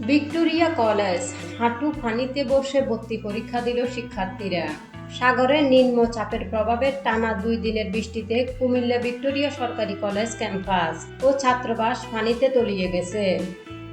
Victoria college হাঁটু পানিতে বসে ভর্তি পরীক্ষা দিল শিক্ষার্থীরা। সাগরের নিম্নচাপের প্রভাবে টানা দুই দিনের বৃষ্টিতে কুমিল্লা ভিক্টোরিয়া সরকারি কলেজ ক্যাম্পাস ও ছাত্রবাস পানিতে তলিয়ে গেছে।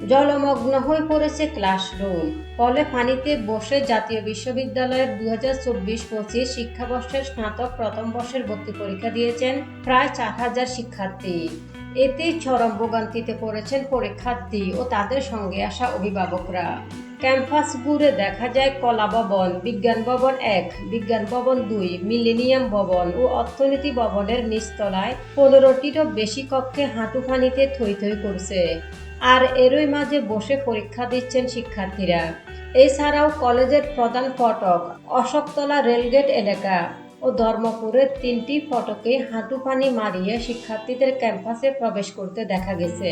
জলমগ্ন হয়ে পড়েছে ক্লাসরুম। ফলে পানিতে বসে জাতীয় বিশ্ববিদ্যালয়ের দু হাজার চব্বিশ পঁচিশ শিক্ষাবর্ষের স্নাতক প্রথম বর্ষের ভর্তি পরীক্ষা দিয়েছেন প্রায় চার হাজার শিক্ষার্থী। এতে চরম ভোগান্তিতে পড়েছেন পরীক্ষার্থী ও তাদের সঙ্গে আসা অভিভাবকরা। ক্যাম্পাস ঘুরে দেখা যায় কলা ভবন, বিজ্ঞান ভবন এক, বিজ্ঞান ভবন দুই, মিলেনিয়াম ভবন ও অর্থনীতি ভবনের নিচতলায় পনেরোটিরও বেশি কক্ষে হাঁটু পানিতে থই থই করছে। আর এরই মাঝে বসে পরীক্ষা দিচ্ছেন শিক্ষার্থীরা। এছাড়াও কলেজের প্রধান ফটক, অশোকতলা রেলগেট এলাকা। ও ধর্মপুরের তিনটি ফটকে হাঁটু পানি মারিয়ে শিক্ষার্থীদের ক্যাম্পাসে প্রবেশ করতে দেখা গেছে।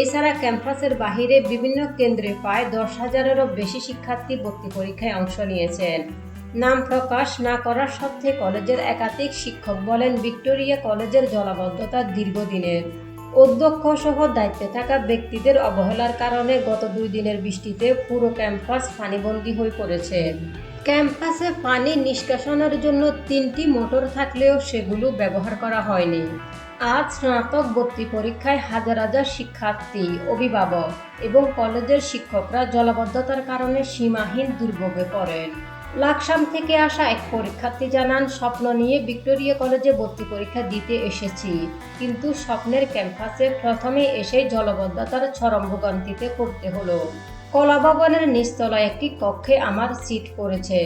এছাড়া ক্যাম্পাসের বাহিরে বিভিন্ন কেন্দ্রে প্রায় দশ হাজারেরও বেশি শিক্ষার্থী ভর্তি পরীক্ষায় অংশ নিয়েছেন। নাম প্রকাশ না করার সত্ত্বে কলেজের একাধিক শিক্ষক বলেন ভিক্টোরিয়া কলেজের জলাবদ্ধতা দীর্ঘদিনের অধ্যক্ষ সহ দায়িত্বে থাকা ব্যক্তিদের অবহেলার কারণে গত দুই দিনের বৃষ্টিতে পুরো ক্যাম্পাস পানিবন্দী হয়ে পড়েছে। ক্যাম্পাসে পানি নিষ্কাশনের জন্য তিনটি মোটর থাকলেও সেগুলো ব্যবহার করা হয়নি। আজ স্নাতক ভর্তি পরীক্ষায় হাজার হাজার শিক্ষার্থী, অভিভাবক এবং কলেজের শিক্ষকরা জলাবদ্ধতার কারণে সীমাহীন দুর্ভোগে পড়েন। লাকসাম থেকে আসা এক পরীক্ষার্থী জানান, স্বপ্ন নিয়ে ভিক্টোরিয়া কলেজে ভর্তি পরীক্ষা দিতে এসেছি, কিন্তু স্বপ্নের ক্যাম্পাসে প্রথমে এসে জলবদ্ধতার চরম ভোগান্তিতে পড়তে হলো। কলা ভবনের নিচতলায় একটি কক্ষে আমার সিট পড়েছে।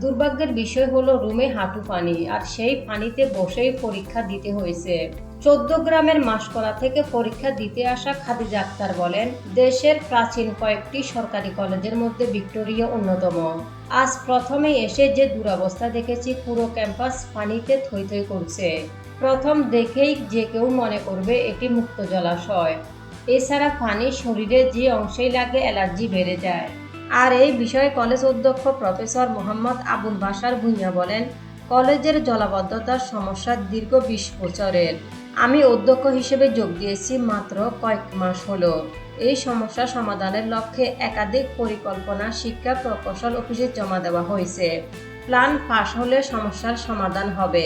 দুর্ভাগ্যের বিষয় হলো রুমে হাঁটু পানি, আর সেই পানিতে বসেই পরীক্ষা দিতে হয়েছে। চোদ্দ গ্রামের মাসকলা থেকে পরীক্ষা দিতে আসা খাদিজা আক্তার বলেন, দেশের প্রাচীন কয়েকটি সরকারি কলেজের মধ্যে ভিক্টোরিয়া অন্যতম। আজ প্রথমে এসে যে দুরবস্থা দেখেছি, পুরো ক্যাম্পাস পানিতে থই থই করছে। প্রথম দেখেই যে কেউ মনে করবে এটি মুক্ত জলাশয়। এছাড়া পানি শরীরে যে অংশেই লাগে অ্যালার্জি বেড়ে যায়। আর এই বিষয়ে কলেজ অধ্যক্ষ প্রফেসর মোহাম্মদ আবুল বাসার ভুঁইয়া বলেন, কলেজের জলাবদ্ধতার সমস্যা দীর্ঘ বিশ বছরের। আমি অধ্যক্ষ হিসেবে যোগ দিয়েছি মাত্র কয়েক মাস হলো। এই সমস্যা সমাধানের লক্ষ্যে একাধিক পরিকল্পনা, শিক্ষা, প্রকৌশল অফিসে জমা দেওয়া হয়েছে। প্ল্যান পাশ হলে সমস্যার সমাধান হবে।